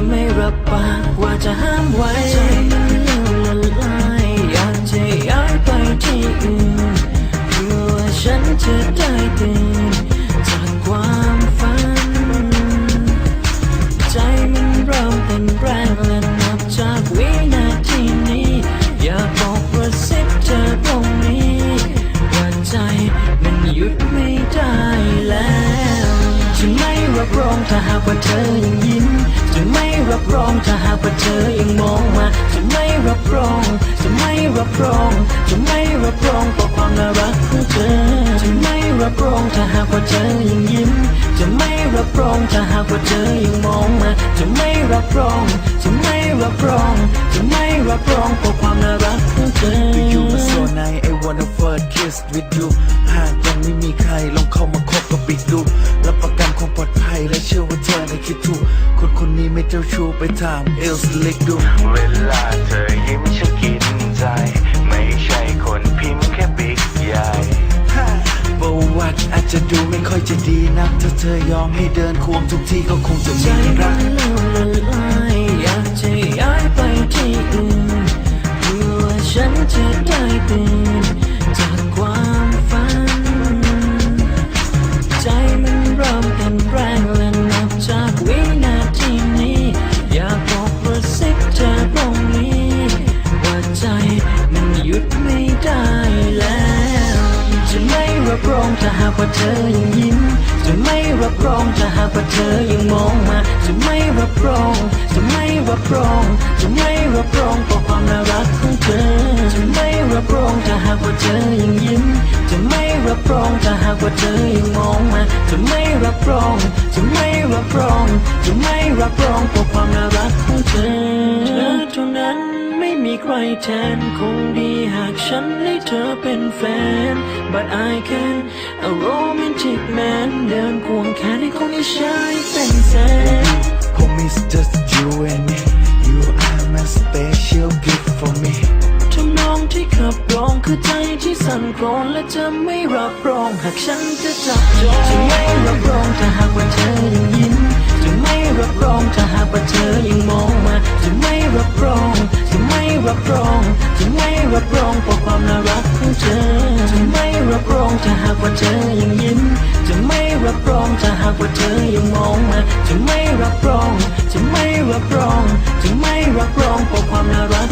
จะไม่รับปากว่าจะห้ามไว้ใจมันเร็วละลายอยากจะย้ายไปที่อื่นเพื่อว่าฉันจะได้ตื่นจากความฝัน ใจมันเริ่มเต้นแรงและนับจากวินาทีนี้ อยากบอกว่าสิบเธอตรงนี้ว่าใจมันหยุดไม่ได้แล้วจะไม่รับรองถ้าหากว่าเธอยังยิ้ม ถ้าหากว่าเธอยังมองมา จะไม่รับรอง จะไม่รับรอง จะไม่รับรองต่อความน่ารักของเธอ จะไม่รับรองถ้าหากว่าเธอยังยิ้ม จะไม่รับรองถ้าหากว่าเธอยังมองมา จะไม่รับรอง จะไม่รับรอง จะไม่รับรองต่อความน่ารักของเธออยู่มาโซนใน wanna first kiss with you หากยังไม่มีใครลองเข้ามาคบกับปิดดูรับประกันความปลอดภัยและเชื่อว่าเธอได้คิดถูกคนคนนี้ไม่เจ้าชู้ไปถามเอลสลิกดู เวลาเธอยิ้มฉันกินใจ ไม่ใช่คนพิมพ์แค่บิ๊กใหญ่ประวัติอาจจะดูไม่ค่อยจะดีนักถ้าเธอยอมให้เดินควงทุกที่ก็คงจะใจมีมัรัก มันหยุดไม่ได้แล้ว จะไม่รับรองถ้าหากว่าเธอยังยิ้ม จะไม่รับรองถ้าหากว่าเธอยังมองมา จะไม่รับรอง จะไม่รับรอง จะไม่รับรองต่อความน่ารักของเธอ จะไม่รับรองถ้าหากว่าเธอยังยิ้ม จะไม่รับรองถ้าหากว่าเธอยังมองมา จะไม่รับรอง จะไม่รับรอง จะไม่รับรองต่อความน่ารักของเธอ ใครแทนคงดีหากฉันให้เธอเป็นแฟน but I can a romantic man เดินควงแขนให้คนที่ใช้เป็นแสน Promise just you and me You are my special gift for me ทำนองที่ขับร้องคือใจที่สั่นคลอนและจะไม่รับรอง หากฉันจะจับจองจะไม่รับรองถ้าหากว่าเธอยังยิ้มจะไม่รับรองถ้าหากว่าเธอยัง รับรองจะไม่รับรองต่อความน่ารักของเธอ จะไม่รับรองถ้าหากว่าเธอยังยิ้ม จะไม่รับรองถ้าหากว่าเธอยังมองมาจะไม่รับรอง จะไม่รับรอง จะไม่รับรองต่อความน่ารัก